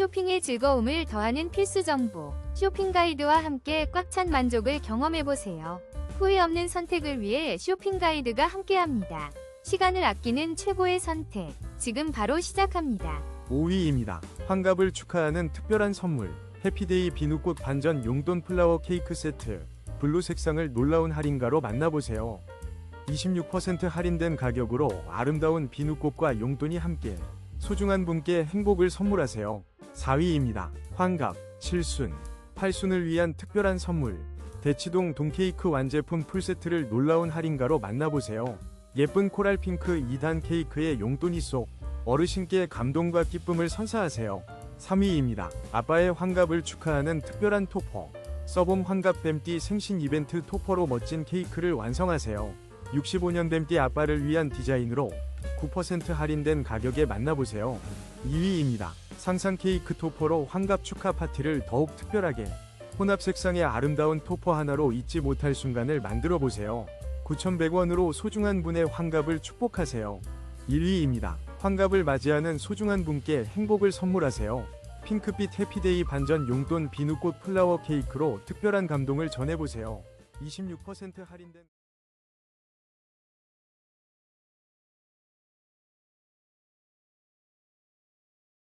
쇼핑의 즐거움을 더하는 필수 정보. 쇼핑 가이드와 함께 꽉 찬 만족을 경험해보세요. 후회 없는 선택을 위해 쇼핑 가이드가 함께합니다. 시간을 아끼는 최고의 선택. 지금 바로 시작합니다. 5위입니다. 환갑을 축하하는 특별한 선물. 해피데이 비누꽃 반전 용돈 플라워 케이크 세트. 블루 색상을 놀라운 할인가로 만나보세요. 26% 할인된 가격으로 아름다운 비누꽃과 용돈이 함께 소중한 분께 행복을 선물하세요. 4위입니다. 환갑, 칠순, 팔순을 위한 특별한 선물. 대치동 동케이크 완제품 풀세트를 놀라운 할인가로 만나보세요. 예쁜 코랄 핑크 2단 케이크에 용돈이 쏙. 어르신께 감동과 기쁨을 선사하세요. 3위입니다. 아빠의 환갑을 축하하는 특별한 토퍼. 서봄 환갑 뱀띠 생신 이벤트 토퍼로 멋진 케이크를 완성하세요. 65년 뱀띠 아빠를 위한 디자인으로 9% 할인된 가격에 만나보세요. 2위입니다. 상상 케이크 토퍼로 환갑 축하 파티를 더욱 특별하게 혼합 색상의 아름다운 토퍼 하나로 잊지 못할 순간을 만들어 보세요. 9,100원으로 소중한 분의 환갑을 축복하세요. 1위입니다. 환갑을 맞이하는 소중한 분께 행복을 선물하세요. 핑크빛 해피데이 반전 용돈 비누꽃 플라워 케이크로 특별한 감동을 전해보세요. 26% 할인된